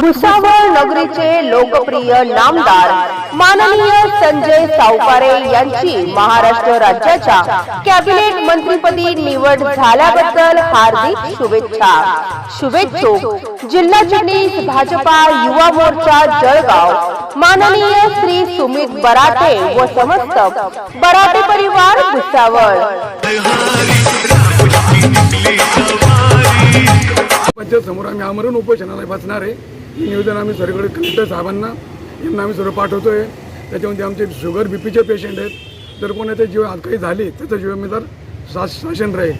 भुसावळ नगरीचे लोकप्रिय नामदार माननीय संजय सावकारे यांची महाराष्ट्र राज्याच्या कॅबिनेट मंत्रीपदी निवड झाल्याबद्दल हार्दिक शुभेच्छा. शुभेच्छुक जिल्हा चिटणीस भाजपा युवा मोर्चा जळगाव. माननीय श्री सुमित बराटे व समस्त बराटे परिवार भुसावळ. पंचायत समोर आम्ही आमरण उपोषणाला बसणार आहे. हे निवेदन आम्ही सर्वकडे कलेक्टर साहेबांना यांना आम्ही सर्व पाठवतो आहे त्याच्यामध्ये आमचे शुगर बीपीचे पेशंट आहेत. जर कोणाच्या जीव आज काही झाली त्याचा जिम्मेदार शास शासन राहील.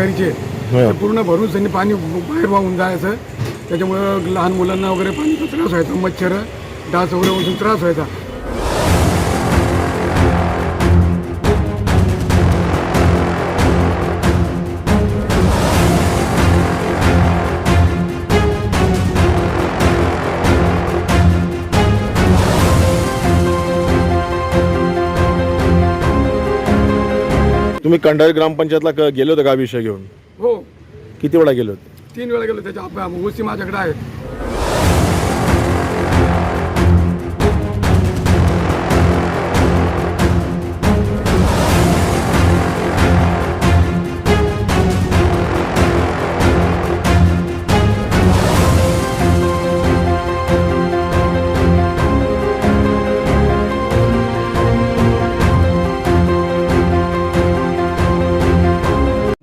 गटारीचे ते पूर्ण भरून त्यांनी पाणी बाहेर वाहून जायचं. त्याच्यामुळं लहान मुलांना वगैरे पाणीचा त्रास व्हायचा मच्छर डास वगैरे त्रास व्हायचा. तुम्ही कंडारी ग्रामपंचायतला क- गेले होते का हा विषय घेऊन? हो. किती वेळा गेले होते? तीन वेळा गेलो त्याच्या आप- गोष्टी माझ्याकडे आहेत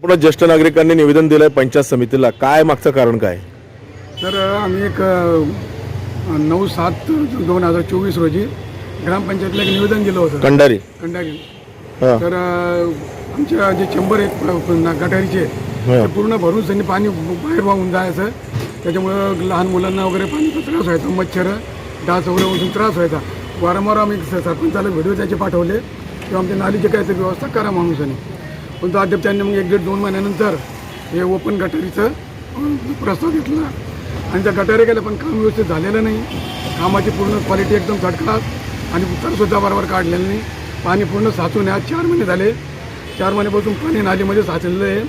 पुन्हा ज्येष्ठ नागरिकांनी निवेदन दिलंय पंचायत समितीला. काय मागचं कारण काय? तर आम्ही एक अ, नऊ सात दोन हजार चोवीस रोजी ग्रामपंचायतला एक निवेदन दिलं होतं. कंडारी. कंडारी. हा. तर अ, आमच्या जे चेंबर आहेत प- प- गटारीचे. ते पूर्ण भरून त्यांनी पाणी बाहेर वाहून जायचं. त्याच्यामुळं लहान मुलांना वगैरे पाणीचा त्रास व्हायचा मच्छर डास वगैरे बसून त्रास व्हायचा. वारंवार आम्ही स- सरपंचाला व्हिडिओ त्याचे पाठवले. किंवा आमच्या नालीची काहीतरी व्यवस्था करा माणूसाने पण तो अद्याप त्यांनी मग एक दीड दोन महिन्यानंतर हे ओपन गटारीचं प्रस्ताव घेतला. आणि त्या गटारी गेलं पण काम व्यवस्थित झालेलं नाही. कामाची पूर्ण क्वालिटी एकदम झटकात आणि उत्तरसुद्धा बरोबर काढलेलं नाही. पाणी पूर्ण साचून आहे आज चार महिने झाले. चार महिन्यापासून पाणी नालीमध्ये साचलेलं आहे.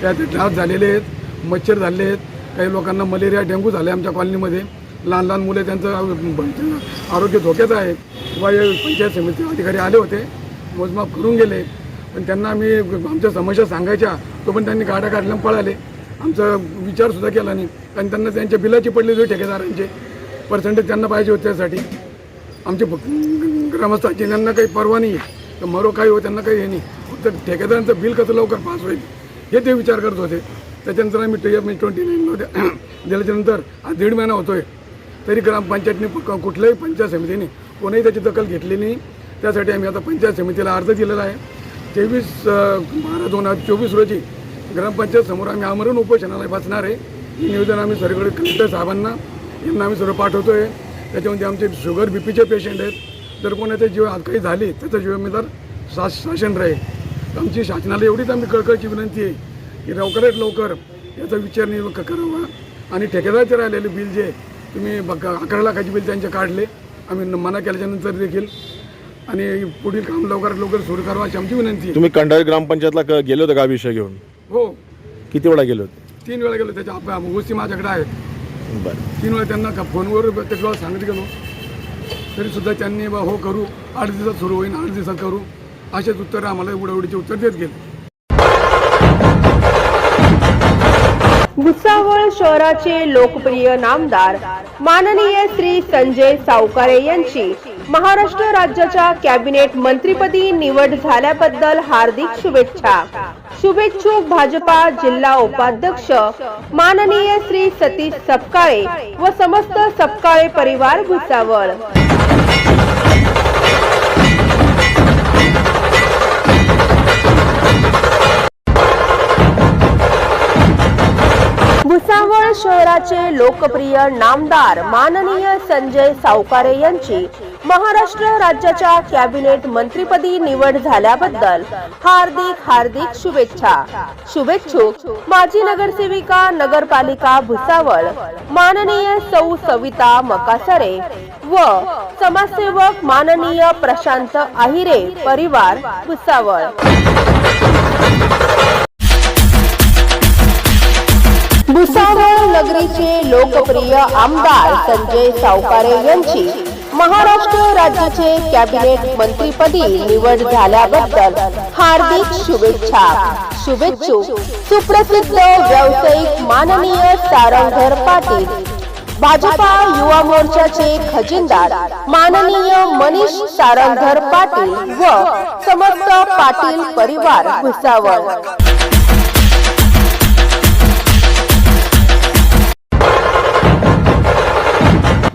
त्याचे डास झालेले आहेत मच्छर झाले आहेत. काही लोकांना मलेरिया डेंग्यू झाले आमच्या कॉलनीमध्ये. लहान लहान मुले त्यांचं आरोग्य धोक्यात आहे. किंवा पंचायत समिती अधिकारी आले होते. मोजमाप करून गेले. पण त्यांना आम्ही आमच्या समस्या सांगायच्या तो पण त्यांनी गाड्या काढल्या पळाले. आमचा विचारसुद्धा केला नाही. कारण त्यांना त्यांच्या बिलाची पडली होती ठेकेदारांचे. पर्सेंटेज त्यांना पाहिजे होते त्यासाठी. आमचे ग्रामस्थाची त्यांना काही परवा नाही आहे. तर मरो काही हो त्यांना काही हे नाही. फक्त ठेकेदारांचं बिल कसं लवकर पास होईल हे ते विचार करत होते. त्याच्यानंतर आम्ही टी एफ ट्वेंटी दिल्याच्यानंतर आज दीड महिना होतोय. तरी ग्रामपंचायतने प- कुठल्याही पंचायत समितीने कोणीही त्याची दखल घेतली नाही. त्यासाठी आम्ही आता पंचायत समितीला अर्ज दिलेला आहे. तेवीस बारा दोन हजार चोवीस रोजी ग्रामपंचायत समोर आम्ही आमरण उपोषणाला बसणार आहे. हे निवेदन आम्ही सगळीकडे कलेक्टर साहेबांना यांना आम्ही सर्व पाठवतो आहे त्याच्यामध्ये आमचे शुगर बी पीचे पेशंट आहेत. जर कोणाच्या जीव आज काही झाली त्याचा जीवमेदार शास शासन राहील. आमची शासनाला एवढीच आम्ही कळकळची विनंती आहे की लवकरात लवकर याचा विचार निर्माण करावा. आणि ठेकेदारचे राहिलेले बिल जे तुम्ही बघा अकरा लाखाचे बिल त्यांचे काढले. आम्ही मना केल्याच्यानंतर देखील आणि पुढील काम लवकरात लवकर सुरू करावं अशी आमची विनंती आहे. तुम्ही कंडारी ग्रामपंचायतला क- गेले होते का विषय घेऊन? हो. किती वेळा गेले होते? तीन वेळा गेलो त्याच्या आप- गोष्टी माझ्याकडे आहेत. बरं. तीन वेळा त्यांना का फोनवर त्याच्या वेळा सांगत गेलो. तरीसुद्धा त्यांनी बा हो करू. आठ दिवसात सुरू होईल आठ दिवसात करू. असेच उत्तर आम्हाला उडवडीचे उत्तर देत गेले. भुसावळ शहराचे लोकप्रिय नामदार माननीय श्री संजय सावकारे यांची महाराष्ट्र राज्याच्या कॅबिनेट मंत्रीपदी निवड झाल्याबद्दल हार्दिक शुभेच्छा. शुभेच्छुक भाजपा जिल्हा उपाध्यक्ष माननीय श्री सतीश सपकाळे व समस्त सपकाळे परिवार भुसावळ. भुसावळ शहराचे लोकप्रिय नामदार माननीय संजय सावकारे यांची महाराष्ट्र राज्याच्या कॅबिनेट मंत्रीपदी निवड झाल्याबद्दल हार्दिक हार्दिक शुभेच्छा. शुभेच्छुक माजी नगरसेविका नगरपालिका भुसावळ माननीय सौ सविता मकासरे व समाजसेवक माननीय प्रशांत आहिरे परिवार भुसावळ. भुसावळ नगरीचे लोकप्रिय आमदार संजय सावकारे यांची महाराष्ट्र राज्याचे कॅबिनेट मंत्रीपदी निवड झाल्याबद्दल हार्दिक शुभेच्छा. शुभेच्छुक सुप्रसिद्ध व्यावसायिक माननीय सारंगधर पाटील. भाजपा युवा मोर्चाचे खजिनदार माननीय मनीष सारंगधर पाटील व समस्त पाटील परिवार भुसावळ.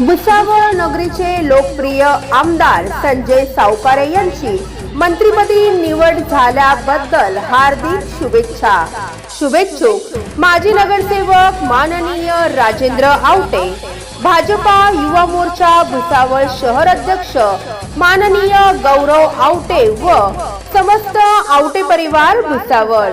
भुसावळ नगरीचे लोकप्रिय आमदार संजय सावकारे यांची मंत्रीपदी निवड झाल्याबद्दल हार्दिक शुभेच्छा. शुभेच्छुक माजी नगरसेवक माननीय राजेंद्र आवटे भाजपा युवा मोर्चा भुसावळ शहर अध्यक्ष माननीय गौरव आवटे व समस्त आवटे परिवार भुसावळ.